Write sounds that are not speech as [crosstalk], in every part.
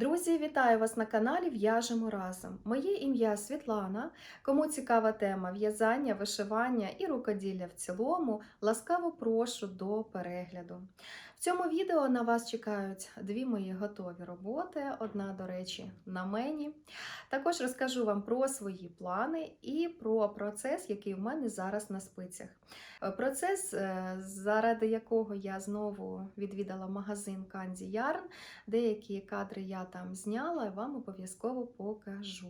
Друзі, вітаю вас на каналі В'яжемо разом. Моє ім'я Світлана. Кому цікава тема в'язання, вишивання і рукоділля в цілому, ласкаво прошу до перегляду. В цьому відео на вас чекають дві мої готові роботи. Одна, до речі, на мені. Також розкажу вам про свої плани і про процес, який в мене зараз на спицях. Е, Процес, е, заради якого я знову відвідала магазин Candy Yarn. Деякі кадри я там зняла вам обов'язково покажу.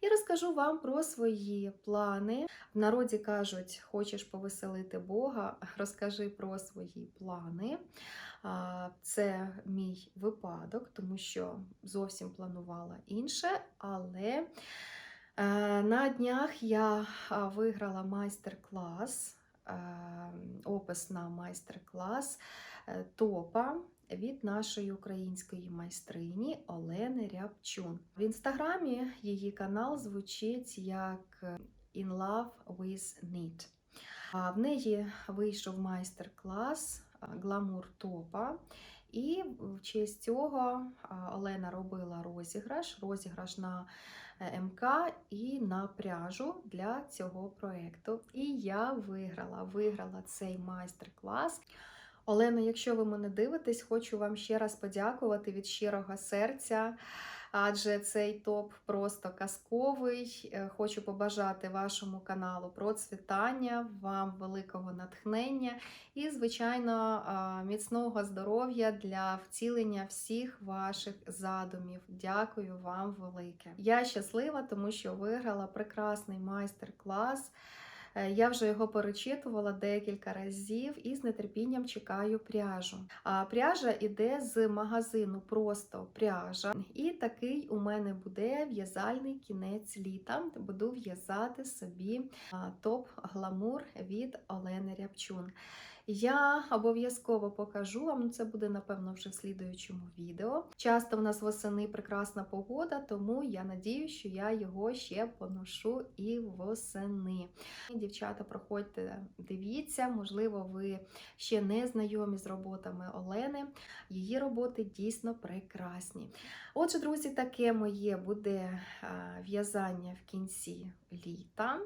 І розкажу вам про свої плани. В народі кажуть, хочеш повеселити Бога, [laughs] розкажи про свої плани. Це мій випадок, тому що зовсім планувала інше, але е, на днях я виграла майстер-клас, е, опис на майстер-клас е, топа від нашої української майстрині Олени Рябчун. В інстаграмі її канал звучить як In Love with Knit. В неї вийшов майстер-клас гламур топа. І в честь цього Олена робила розіграш, розіграш на е, МК і на пряжу для цього проєкту. І я виграла, виграла цей майстер-клас. Олена, якщо ви мене дивитесь, хочу вам ще раз подякувати від щирого серця. Адже цей топ просто казковий. Е, Хочу побажати вашому каналу процвітання, вам великого натхнення і, звичайно, міцного здоров'я для втілення всіх ваших задумів. Дякую вам велике. Я щаслива, тому що виграла прекрасний майстер-клас. Е, Я вже його перечитувала декілька разів і з нетерпінням чекаю пряжу. А пряжа іде з магазину просто пряжа. І такий у мене буде в'язальний кінець літа. Буду в'язати собі топ-гламур від Олени Рябчун. Я обов'язково покажу вам, ну це буде, напевно, вже в слідуючому відео. Часто в нас восени прекрасна погода, тому я надію, що я його ще поношу і восени. Дівчата, проходьте, дивіться, можливо, ви ще не знайомі з роботами Олени. Її роботи дійсно прекрасні. Отже, друзі, таке моє буде в'язання в кінці літа.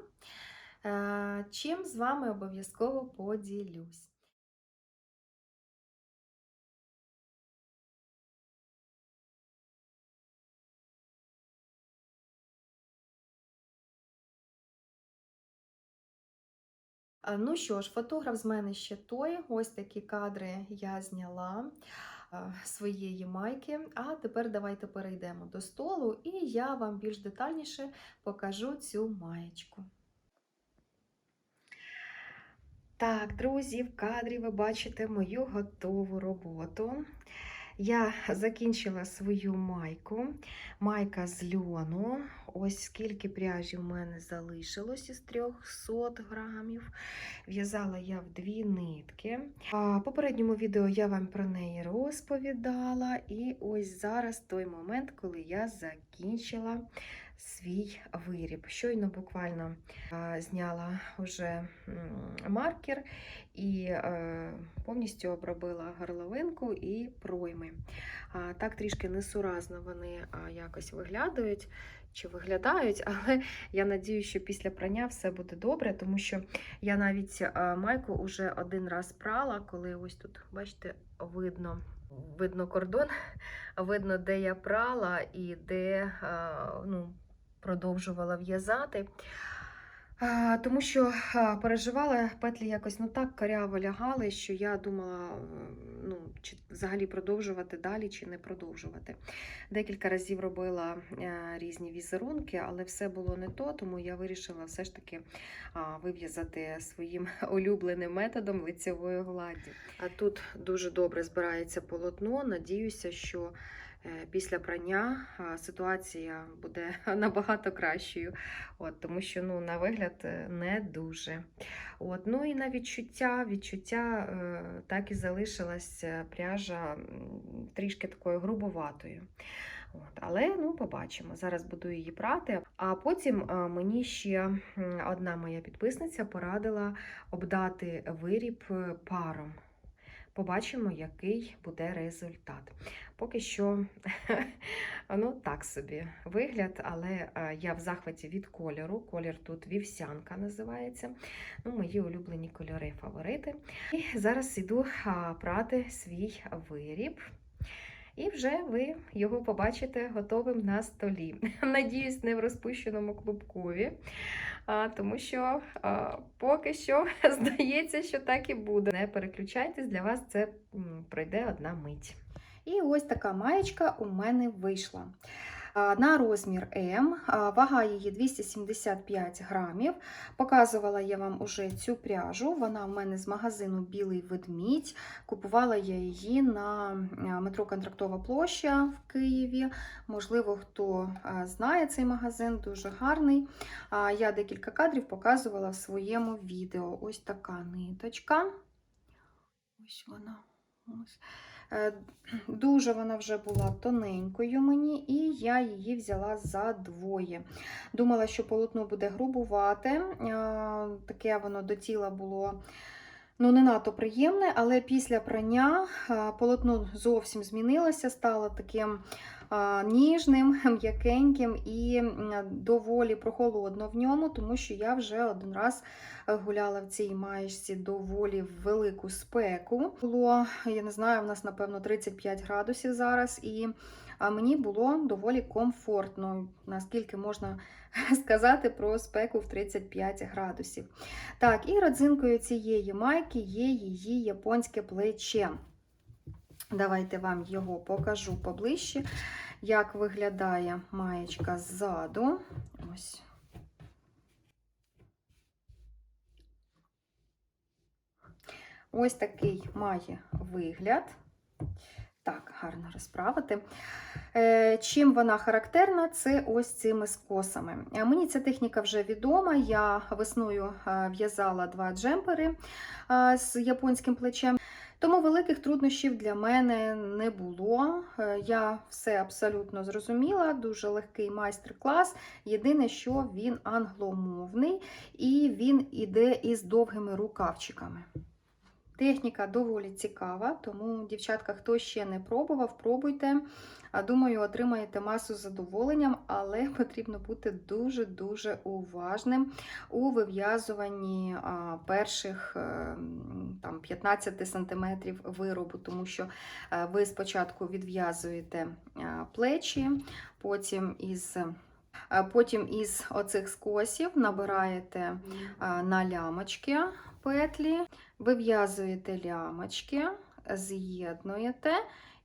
Е, Чим з вами обов'язково поділюсь. Ну що ж, фотограф з мене ще той. Ось такі кадри я зняла а, своєї майки. А тепер давайте перейдемо до столу, і я вам більш детальніше покажу цю маєчку. Так, друзі, в кадрі ви бачите мою готову роботу. Я закінчила свою майку. Майка з льону. Ось скільки пряжі в мене залишилось із 300 грамів. В'язала я в дві нитки. В попередньому відео я вам про неї розповідала. І ось зараз той момент, коли я закінчила свій виріб. Щойно буквально зняла вже маркер і е, повністю обробила горловинку і пройми. Так трішки несуразно вони якось виглядають чи виглядають, [laughs] але я надію, що після прання все буде добре, тому що я навіть майку вже один раз прала, коли ось тут, бачите, видно. Видно кордон, [laughs] видно, де я прала і де ну, продовжувала в'язати. Тому що переживала петлі якось ну так коряво лягали, що я думала, ну, чи взагалі продовжувати далі, чи не продовжувати. Декілька разів робила е, різні візерунки, але все було не то, тому я вирішила все ж таки вив'язати своїм [laughs] улюбленим методом лицевої гладі. А тут дуже добре збирається полотно. Надіюся, що після прання ситуація буде [laughs] набагато кращою. От, тому що ну, на вигляд е, не дуже. От, ну і на відчуття, відчуття е, так і залишилась е, пряжа трішки такою грубоватою. От, але ну, побачимо. Зараз буду її прати. А потім е, мені ще одна моя підписниця порадила обдати виріб е, паром. Побачимо, який буде результат. Поки що, [laughs] ну так собі вигляд, але е, я в захваті від кольору. Колір тут вівсянка називається. Ну, Мої улюблені кольори фаворити. І зараз іду прати свій виріб. І вже ви його побачите готовим на столі. [laughs] Надіюсь, не в розпущеному клубкові, тому що поки що [laughs] здається, що так і буде. Не переключайтесь, для вас це пройде одна мить. І ось така маєчка у мене вийшла. На розмір М, вага її 275 грамів. Показувала я вам уже цю пряжу. Вона в мене з магазину Білий ведмідь. Купувала я її на метро Контрактова площа в Києві. Можливо, хто знає цей магазин, дуже гарний. Я декілька кадрів показувала в своєму відео. Ось така ниточка. Ось вона. Ось. Е, Дуже вона вже була тоненькою мені, і я її взяла за двоє. Думала, що полотно буде грубувати. е, Таке воно до тіла було ну, не надто приємне, але після прання е, полотно зовсім змінилося, стало таким е, ніжним, [laughs] м'якеньким і доволі прохолодно в ньому, тому що я вже один раз гуляла в цій маєчці доволі велику спеку. Було, я не знаю, в нас, напевно, 35 градусів зараз, і мені було доволі комфортно, наскільки можна [laughs] сказати про спеку в 35 градусів. Так, і родзинкою цієї майки є її японське плече. Давайте вам його покажу поближче, як виглядає маєчка ззаду. Ось. Ось такий має вигляд. Так, гарно розправити. Е, Чим вона характерна, це ось цими скосами. Е, Мені ця техніка вже відома. Я весною е, в'язала два джемпери з японським плечем. Тому великих труднощів для мене не було. Я все абсолютно зрозуміла, дуже легкий майстер-клас. Єдине, що він англомовний і він іде із довгими рукавчиками. Техніка доволі цікава, тому, дівчатка, хто ще не пробував, пробуйте. А Думаю, отримаєте масу задоволенням, але [laughs] потрібно бути дуже-дуже уважним у вив'язуванні перших е, там, 15 см виробу, тому що е, ви спочатку відв'язуєте е, плечі, потім із. Потім із оцих скосів набираєте на лямочки петлі, вив'язуєте лямочки, з'єднуєте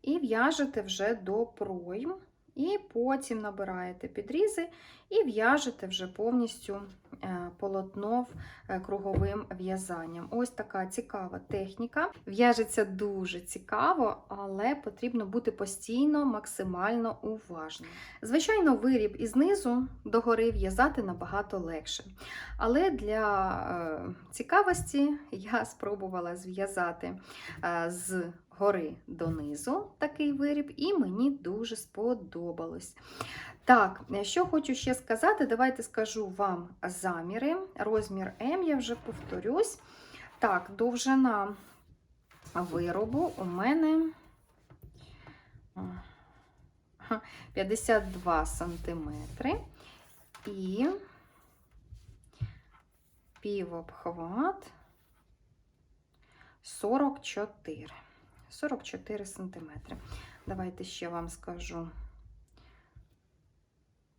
і в'яжете вже до пройм. І потім набираєте підрізи і в'яжете вже повністю е, полотно е, круговим в'язанням. Ось така цікава техніка. В'яжеться дуже цікаво, але потрібно бути постійно максимально уважним. Звичайно, виріб із низу догори в'язати набагато легше. Але для е, цікавості я спробувала зв'язати з гори донизу такий виріб, і мені дуже сподобалось. Так, що хочу ще сказати, давайте скажу вам заміри. Розмір М, я вже повторюсь. Так, довжина виробу у мене 52 сантиметри і півобхват 44. 44 сантиметри. Давайте ще вам скажу.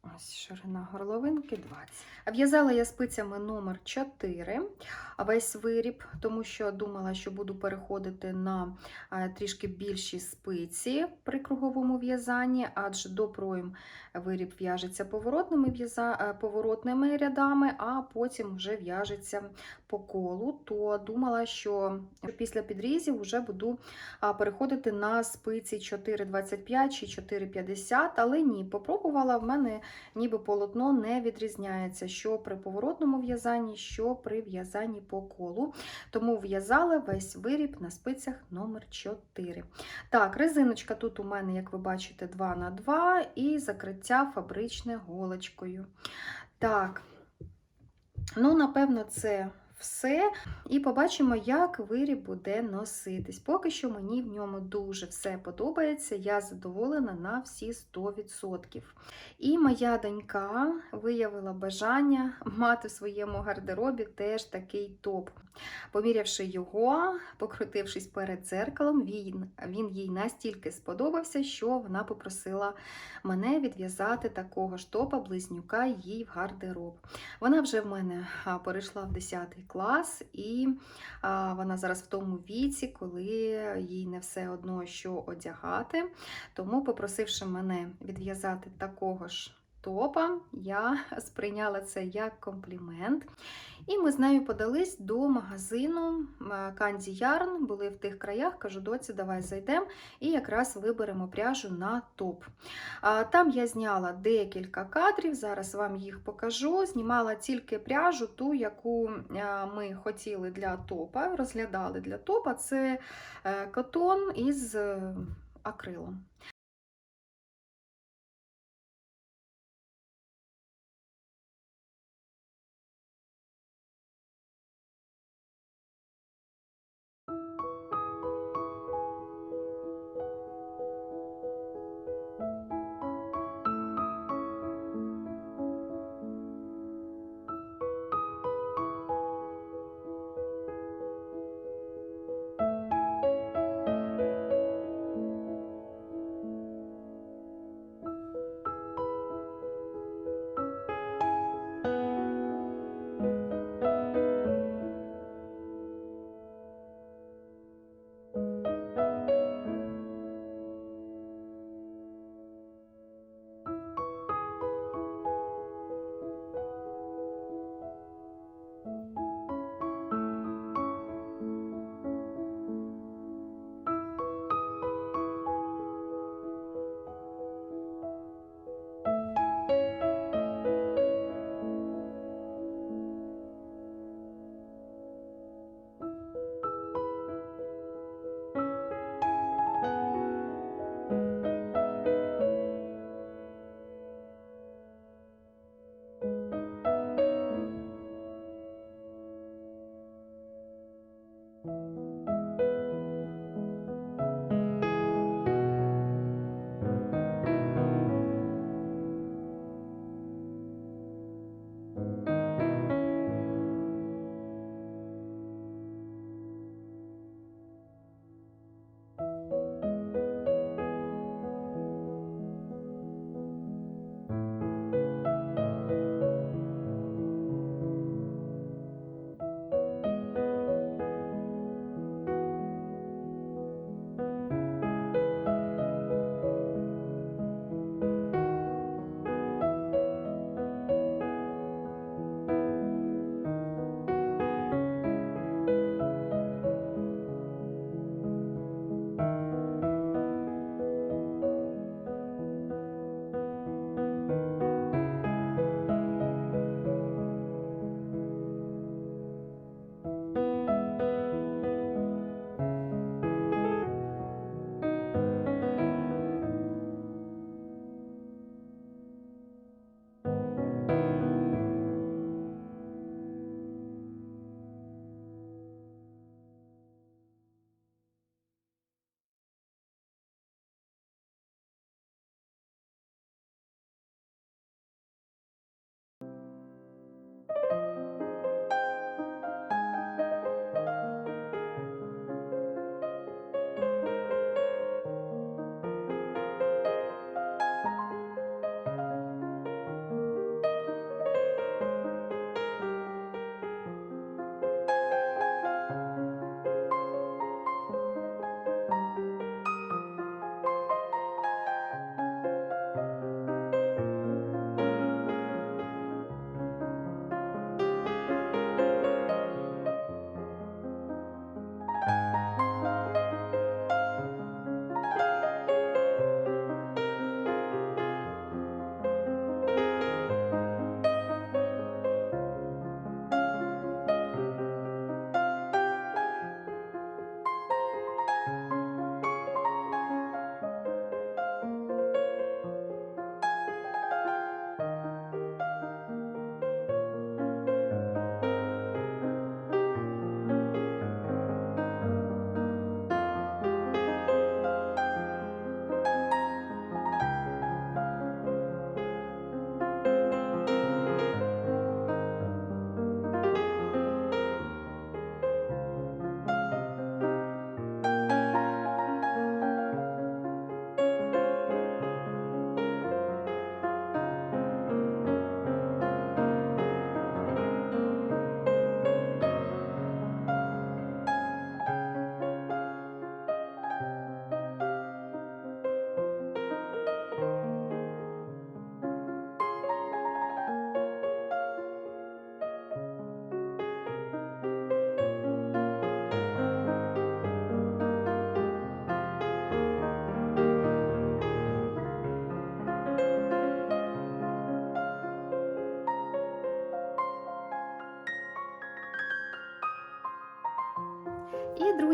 Ось ширина горловинки 20. А В'язала я спицями номер 4, весь виріб, тому що думала, що буду переходити на е, трішки більші спиці при круговому в'язанні, адже до пройм виріб в'яжеться поворотними, е, поворотними рядами, а потім вже в'яжеться по колу. То думала, що після підрізів вже буду переходити на спиці 4,25 чи 4,50, але ні, попробувала, в мене ніби полотно не відрізняється, що при поворотному в'язанні, що при в'язанні по колу. Тому в'язала весь виріб на спицях номер 4. Так, резиночка тут у мене, як ви бачите, 2 на 2 і закриття фабричне голочкою. Так, ну, напевно, це все. І побачимо, як виріб буде носитись. Поки що мені в ньому дуже все подобається, я задоволена на всі 100%. І моя донька виявила бажання мати в своєму гардеробі теж такий топ. Помірявши його, покрутившись перед дзеркалом, він, він їй настільки сподобався, що вона попросила мене відв'язати такого ж топа близнюка їй в гардероб. Вона вже в мене перейшла в 10 клас, і вона зараз в тому віці, коли їй не все одно, що одягати. Тому, попросивши мене відв'язати такого ж топа, я [laughs] сприйняла це як комплімент. І ми з нею подались до магазину Канді Ярн. Були в тих краях, кажу, доці, давай зайдемо і якраз виберемо пряжу на топ. Там я зняла декілька кадрів, зараз вам їх покажу. Знімала тільки пряжу, ту, яку ми хотіли для топа, розглядали для топа. Це е, котон із е, акрилом.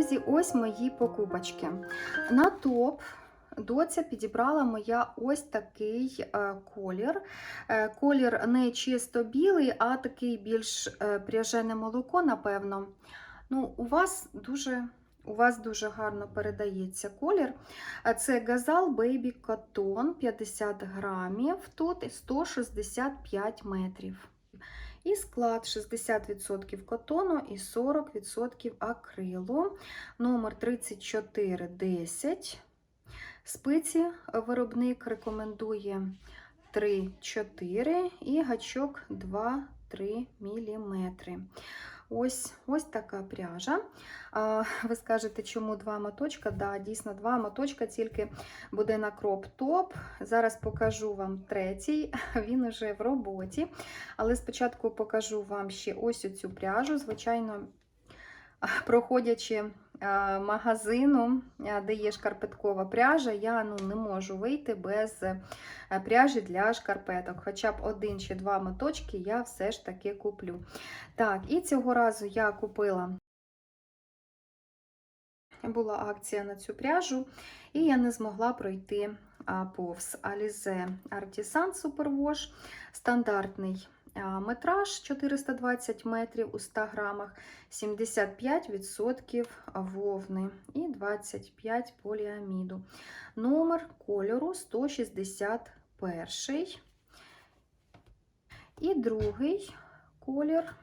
Друзі, ось мої покупочки. На топ доця підібрала моя ось такий е, колір. Е, колір не чисто білий, а такий більш е, пряжене молоко, напевно. Ну, у вас дуже. У вас дуже гарно передається колір. Це Газал Baby Cotton 50 грамів, тут 165 метрів. І склад 60% котону і 40% акрилу. Номер 3410. Спиці виробник рекомендує 3-4 і гачок 2-3 мм. Ось ось така пряжа. Ви скажете, чому два моточка? Да, дійсно, два моточка, тільки буде на кроп-топ. Зараз покажу вам третій, [laughs] він уже в роботі. Але спочатку покажу вам ще ось цю пряжу. Звичайно, [laughs] проходячи а, магазину, де є шкарпеткова пряжа, я ну, не можу вийти без е, пряжі для шкарпеток. Хоча б один чи два моточки я все ж таки куплю. Так, і цього разу я купила. Була акція на цю пряжу, і я не змогла пройти повз Alize Artisan Superwash. Стандартний метраж 420 метрів у 100 грамах, 75% вовни і 25 поліаміду. Номер кольору 161. І другий колір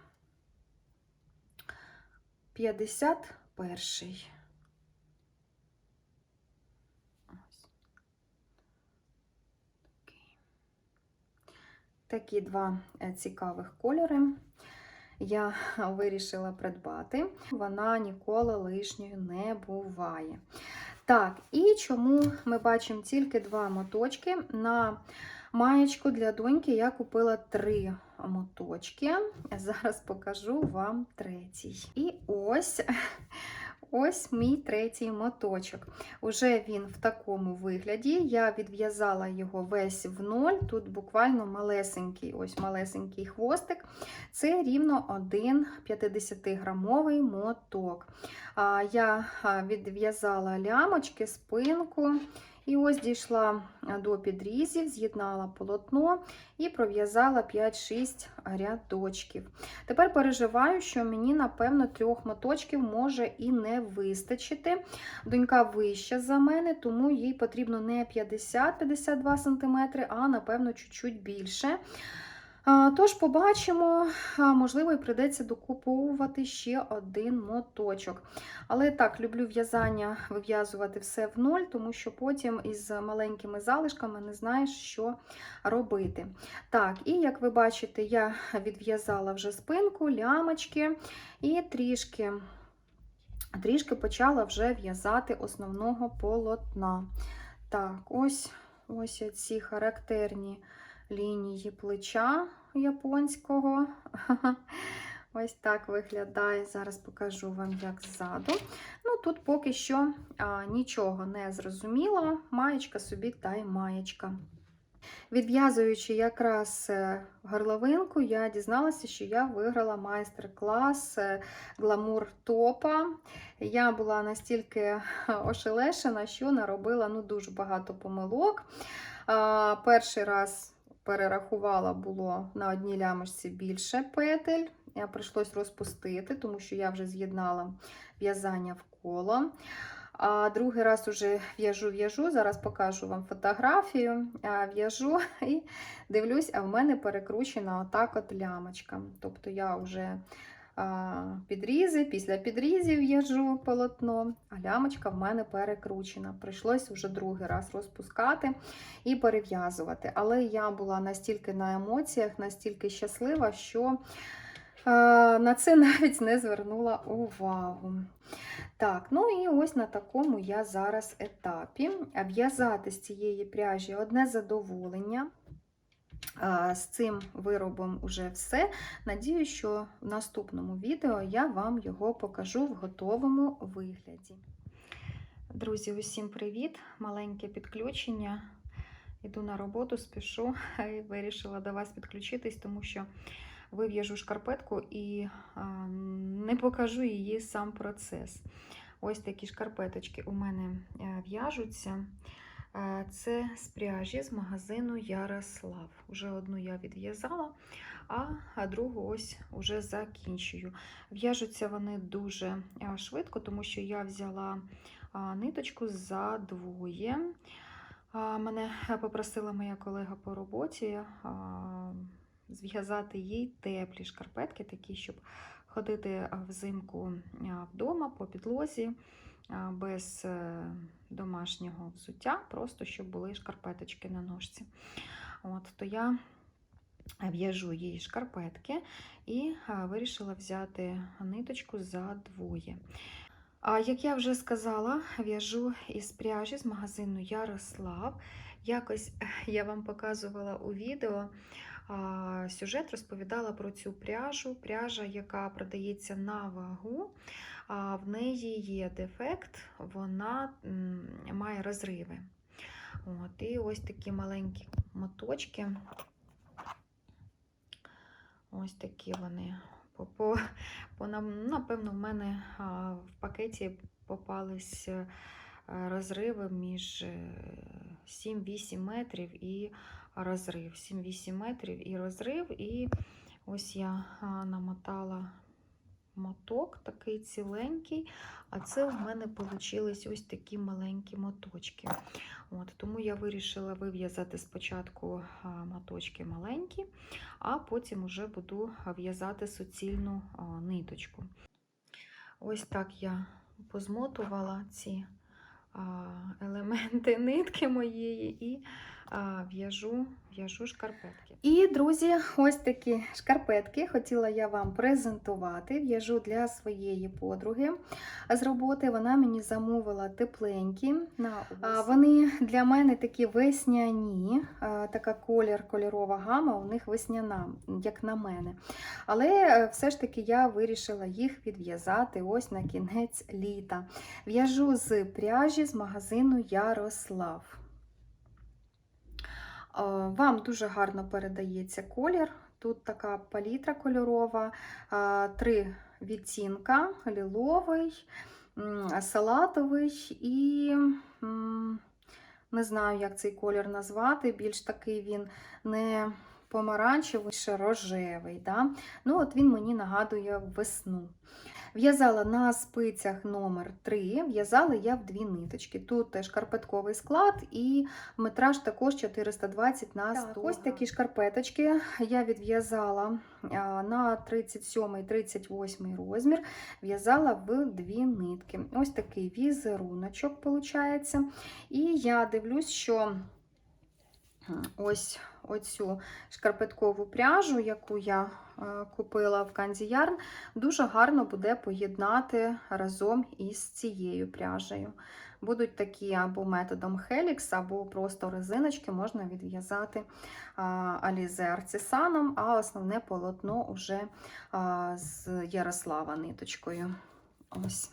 51. Такі два е, цікавих кольори я [laughs] вирішила придбати. Вона ніколи лишньою не буває. Так, і чому ми бачимо тільки два моточки на Маєчку для доньки я купила три моточки. Зараз покажу вам третій. І ось ось мій третій моточок. Уже він в такому вигляді. Я відв'язала його весь в ноль. Тут буквально малесенький ось малесенький хвостик. Це рівно один 50-грамовий моток. Я відв'язала лямочки, спинку. І ось дійшла до підрізів, з'єднала полотно і пров'язала 5-6 рядочків. Тепер переживаю, що мені, напевно, трьох моточків може і не вистачити. Донька вища за мене, тому їй потрібно не 50-52 см, а, напевно, чуть-чуть більше. Тож, побачимо, можливо, і прийдеться докуповувати ще один моточок. Але так, люблю в'язання вив'язувати все в ноль, тому що потім із маленькими залишками не знаєш, що робити. Так, і як ви бачите, я відв'язала вже спинку, лямочки і трішки. Трішки почала вже в'язати основного полотна. Так, ось ось ці характерні лінії плеча японського. [laughs] Ось так виглядає. Зараз покажу вам, як ззаду. Ну, Тут поки що а, нічого не зрозуміло. Маєчка собі та й маєчка. Відв'язуючи якраз е, горловинку, я дізналася, що я виграла майстер-клас е, гламур топа. Я була настільки ошелешена, що наробила ну, дуже багато помилок. А, Перший раз перерахувала, було на одній лямочці більше петель. Прийшлось розпустити, тому що я вже з'єднала в'язання в коло. А другий раз уже в'яжу-в'яжу, зараз покажу вам фотографію, в'яжу і дивлюсь, а в мене перекручена отак от лямочка. Тобто я вже підрізи, після підрізів в'яжу полотно, а лямочка в мене перекручена. Прийшлось вже другий раз розпускати і перев'язувати. Але я була настільки на емоціях, настільки щаслива, що на це [laughs] навіть не звернула увагу. Так, ну і ось на такому я зараз етапі. В'язати з цієї пряжі одне задоволення. З цим виробом вже все. Надію, що в наступному відео я вам його покажу в готовому вигляді. Друзі, усім привіт! Маленьке підключення. Йду на роботу, спішу [laughs] вирішила до вас підключитись, тому що вив'яжу шкарпетку і не покажу її сам процес. Ось такі шкарпеточки у мене е, в'яжуться. Це з пряжі з магазину Ярослав. Уже одну я відв'язала, а другу ось уже закінчую. В'яжуться вони дуже швидко, тому що я взяла ниточку за двоє. Мене попросила моя колега по роботі зв'язати їй теплі шкарпетки, такі, щоб ходити взимку вдома по підлозі без е, домашнього взуття, просто щоб були шкарпеточки на ножці. От, то я в'яжу їй шкарпетки і вирішила взяти ниточку за двоє. А як я вже сказала, в'яжу із пряжі з магазину Ярослав. Якось я вам показувала у відео сюжет, розповідала про цю пряжу. Пряжа, яка продається на вагу, в неї є дефект, вона має розриви. От, і ось такі маленькі моточки. Ось такі вони. По, по, по, напевно, в мене в пакеті попались е, розриви між е, 7-8 метрів і розрив. 7-8 метрів і розрив. І ось я намотала моток такий ціленький, а це в мене получились ось такі маленькі моточки. От, тому я вирішила вив'язати спочатку моточки маленькі, а потім вже буду в'язати суцільну ниточку. Ось так я позмотувала ці елементи нитки моєї і в'яжу в'яжу шкарпетки. І, друзі, ось такі шкарпетки хотіла я вам презентувати. В'яжу для своєї подруги з роботи. Вона мені замовила тепленькі. На А, Вони для мене такі весняні, така колір, кольорова гама у них весняна, як на мене. Але е, все ж таки я вирішила їх відв'язати ось на кінець літа. В'яжу з пряжі з магазину Ярослав. А, Вам дуже гарно передається колір. Тут така палітра кольорова, три відтінка: ліловий, салатовий і не знаю, як цей колір назвати. Більш такий він не помаранчевий, ще рожевий. Да? Ну, от він мені нагадує весну. В'язала на спицях номер 3 в'язала я в дві ниточки. Тут е, шкарпетковий склад і метраж також 420 на 100 Так, Ось такі шкарпеточки я відв'язала на 37-38 розмір, в'язала в дві нитки. Ось такий візеруночок виходить. І я дивлюсь, що ось оцю шкарпеткову пряжу, яку я купила в Канзі Ярн, дуже гарно буде поєднати разом із цією пряжею. Будуть такі або методом Helix, або просто резиночки можна відв'язати Alize Artisanum, а основне полотно вже а, з Ярослава ниточкою. Ось.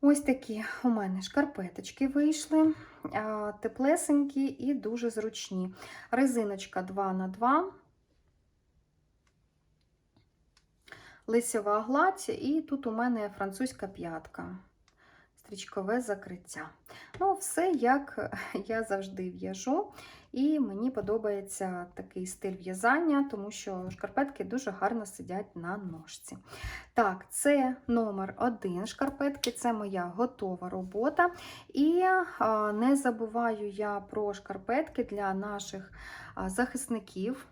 Ось такі у мене шкарпеточки вийшли, а, теплесенькі і дуже зручні. Резиночка 2х2, лицева гладь, і тут у мене французька п'ятка, стрічкове закриття. Ну, все, як [laughs] я завжди в'яжу. І мені подобається такий стиль в'язання, тому що шкарпетки дуже гарно сидять на ножці. Так, це номер один шкарпетки, це моя готова робота. І не забуваю я про шкарпетки для наших захисників.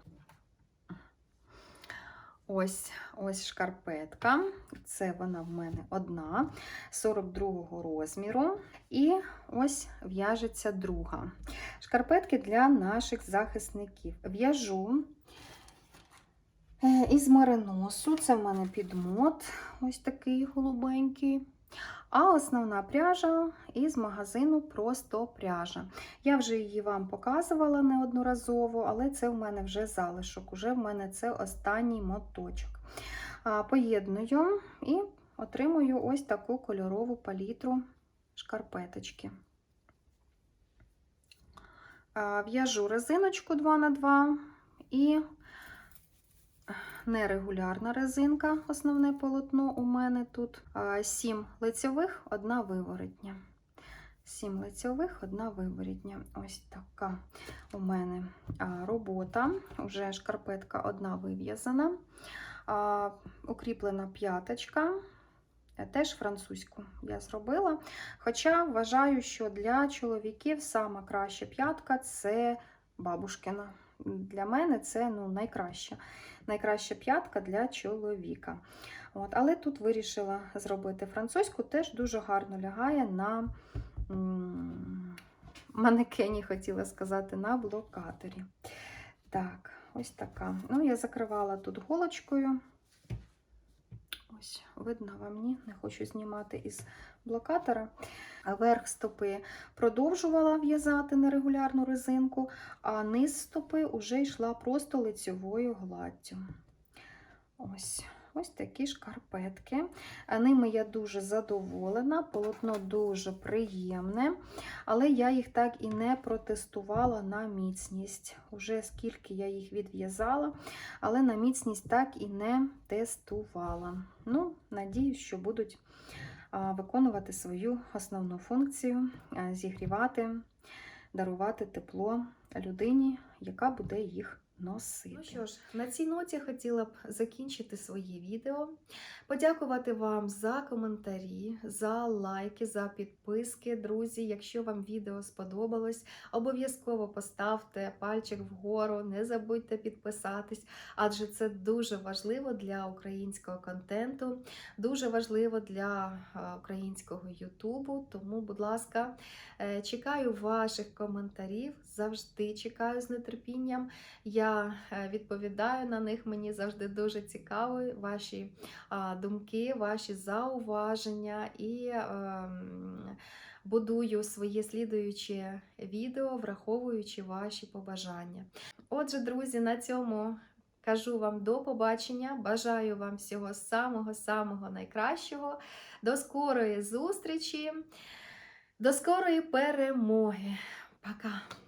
Ось ось шкарпетка. Це вона в мене одна, 42 розміру. І ось в'яжеться друга. Шкарпетки для наших захисників. В'яжу е, із мариносу. Це в мене підмот, ось такий голубенький. А основна пряжа із магазину Просто пряжа. Я вже її вам показувала неодноразово, але це в мене вже залишок. Уже в мене це останній моточок. Поєдную і отримую ось таку кольорову палітру шкарпеточки. В'яжу резиночку 2х2 і нерегулярна резинка, основне полотно у мене тут. 7 лицьових, одна виворотня. 7 лицьових, одна виворітня. Ось така у мене робота. Уже шкарпетка одна вив'язана. Укріплена п'яточка. Теж французьку я зробила. Хоча вважаю, що для чоловіків сама краща п'ятка це бабушкина. Для мене це ну, найкраща. Найкраща п'ятка для чоловіка. От, але тут вирішила зробити французьку, теж дуже гарно лягає на манекені, хотіла сказати, на блокаторі. Так, ось така. Ну, я закривала тут голочкою. Ось, видно вам ні, не хочу знімати із блокатора. Верх стопи продовжувала в'язати нерегулярну резинку, а низ стопи вже йшла просто лицьовою гладдю. Ось. Ось такі шкарпетки. Ними я дуже задоволена, полотно дуже приємне, але я їх так і не протестувала на міцність. Уже скільки я їх відв'язала, але на міцність так і не тестувала. Ну, надіюсь, що будуть виконувати свою основну функцію, зігрівати, дарувати тепло людині, яка буде їх носити. Ну що ж, на цій ноті хотіла б закінчити своє відео. Подякувати вам за коментарі, за лайки, за підписки. Друзі, якщо вам відео сподобалось, обов'язково поставте пальчик вгору, не забудьте підписатись, адже це дуже важливо для українського контенту, дуже важливо для українського Ютубу. Тому, будь ласка, е, чекаю ваших коментарів, завжди чекаю з нетерпінням. Я е, відповідаю на них, мені завжди дуже цікаво ваші думки, ваші зауваження і ем, будую своє слідуюче відео, враховуючи ваші побажання. Отже, друзі, на цьому кажу вам до побачення. Бажаю вам всього самого-самого найкращого. До скорої зустрічі, до скорої перемоги. Пока!